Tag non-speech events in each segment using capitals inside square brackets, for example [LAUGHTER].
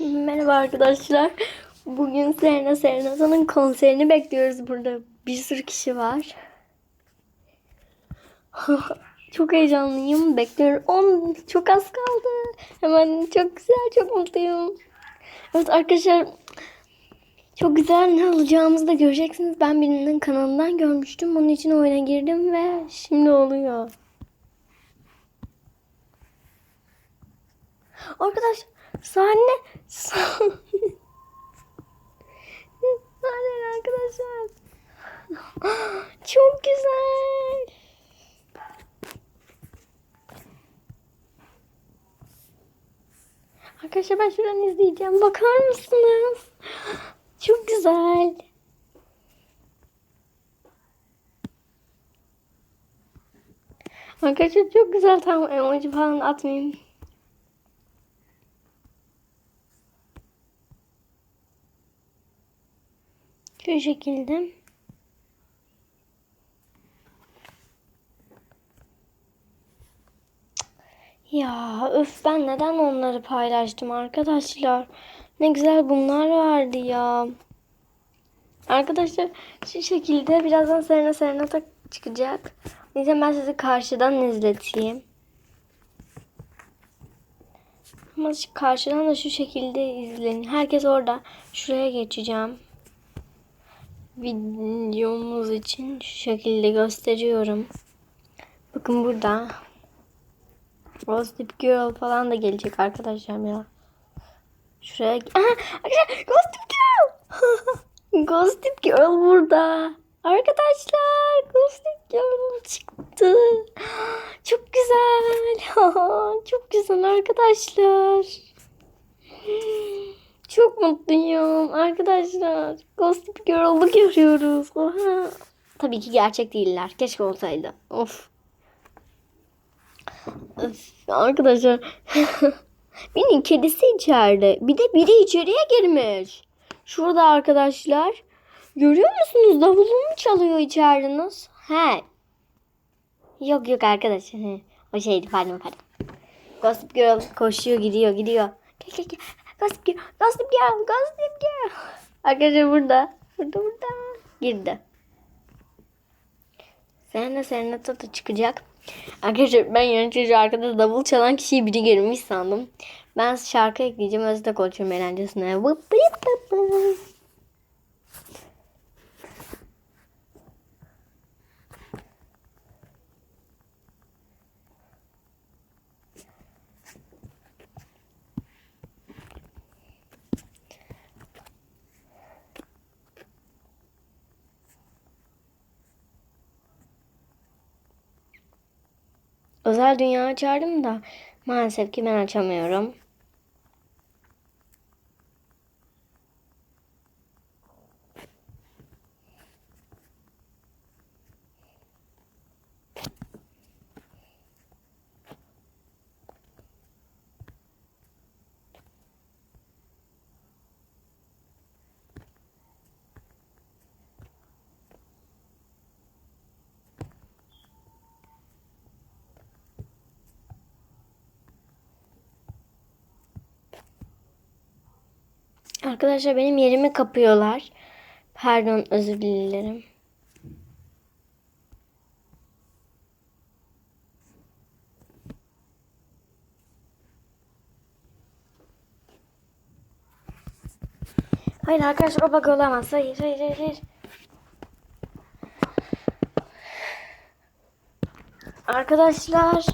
Merhaba arkadaşlar. Bugün Serena Serenata'nın konserini bekliyoruz burada. Bir sürü kişi var. [LAUGHS] çok heyecanlıyım. Bekliyorum. 10 çok az kaldı. Hemen çok güzel, çok mutluyum. Evet arkadaşlar çok güzel ne alacağımızı da göreceksiniz. Ben birinin kanalından görmüştüm. Onun için oyuna girdim ve şimdi oluyor. Arkadaş sahne sahne sahne arkadaşlar. Çok güzel. Arkadaşlar ben şuradan izleyeceğim. Bakar mısınız? Çok güzel. Arkadaşlar çok güzel. Tamam emoji falan atmayayım. Şu şekilde. Ya öf ben neden onları paylaştım arkadaşlar? Ne güzel bunlar vardı ya. Arkadaşlar şu şekilde birazdan Serena Serenata çıkacak. Yüzden ben sizi karşıdan izleteyim. Ama karşıdan da şu şekilde izleyin. Herkes orada. Şuraya geçeceğim videomuz için şu şekilde gösteriyorum. Bakın burada. Gossip Girl falan da gelecek arkadaşlar ya. Şuraya... [LAUGHS] Arkadaşlar Gossip Girl! [LAUGHS] Gossip Girl burada. Arkadaşlar Gossip Girl çıktı. [GASPS] Çok güzel. [LAUGHS] Çok güzel arkadaşlar. Mutluyum arkadaşlar. Gossip Girl'ı görüyoruz. Oha. Tabii ki gerçek değiller. Keşke olsaydı. Of. Öf, arkadaşlar. [LAUGHS] Benim kedisi içeride. Bir de biri içeriye girmiş. Şurada arkadaşlar. Görüyor musunuz? Davulumu çalıyor içeriniz. He. Yok yok arkadaşlar. O şeydi pardon pardon. Gossip Girl koşuyor gidiyor gidiyor. Gel gel gel. Gossip Girl, Gossip Girl, Gossip Girl. Arkadaşlar burada. Burada burada. Girdi. Serena Serenata da çıkacak. Arkadaşlar ben yönetici arkada davul çalan kişiyi biri girmiş sandım. Ben şarkı ekleyeceğim. Özde konuşuyorum eğlencesine. Vıp vıp vıp vıp. Özel dünya açardım da maalesef ki ben açamıyorum. Arkadaşlar benim yerimi kapıyorlar. Pardon özür dilerim. Hayır arkadaşlar o bug olamaz. Hayır hayır hayır. Arkadaşlar.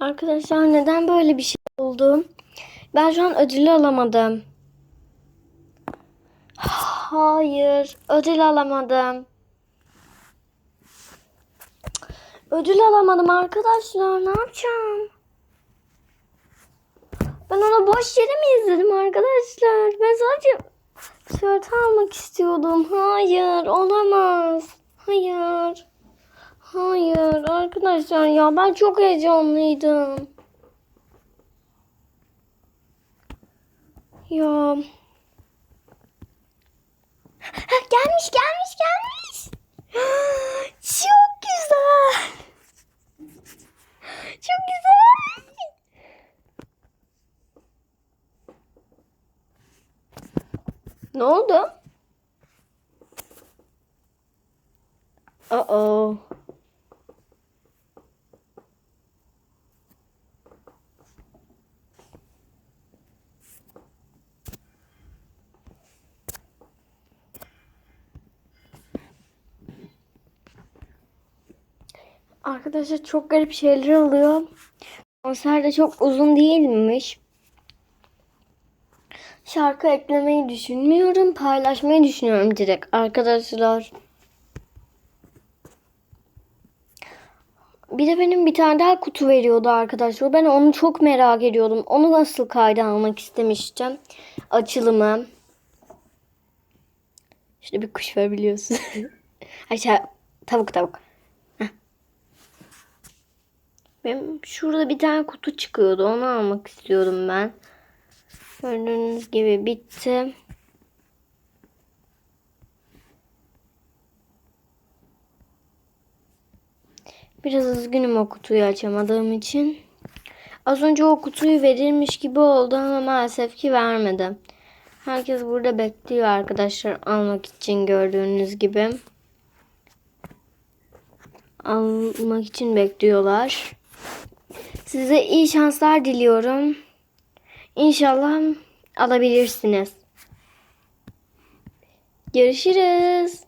Arkadaşlar neden böyle bir şey oldu? Ben şu an ödülü alamadım. Hayır, ödül alamadım. Ödül alamadım arkadaşlar. Ne yapacağım? Ben ona boş yere mi izledim arkadaşlar? Ben sadece tişört almak istiyordum. Hayır olamaz. Hayır. Hayır arkadaşlar ya ben çok heyecanlıydım. Ya. Gelmiş gelmiş gelmiş. Çok güzel. Çok güzel. Ne oldu? Uh-oh. Arkadaşlar çok garip şeyler oluyor. Konser de çok uzun değilmiş. Şarkı eklemeyi düşünmüyorum. Paylaşmayı düşünüyorum direkt arkadaşlar. Bir de benim bir tane daha kutu veriyordu arkadaşlar. Ben onu çok merak ediyordum. Onu nasıl kayda almak istemiştim. Açılımı. İşte bir kuş var biliyorsun. [LAUGHS] Aşağı tavuk tavuk. Benim şurada bir tane kutu çıkıyordu. Onu almak istiyordum ben. Gördüğünüz gibi bitti. Biraz üzgünüm o kutuyu açamadığım için. Az önce o kutuyu verilmiş gibi oldu ama maalesef ki vermedi. Herkes burada bekliyor arkadaşlar almak için gördüğünüz gibi. Almak için bekliyorlar. Size iyi şanslar diliyorum. İnşallah alabilirsiniz. Görüşürüz.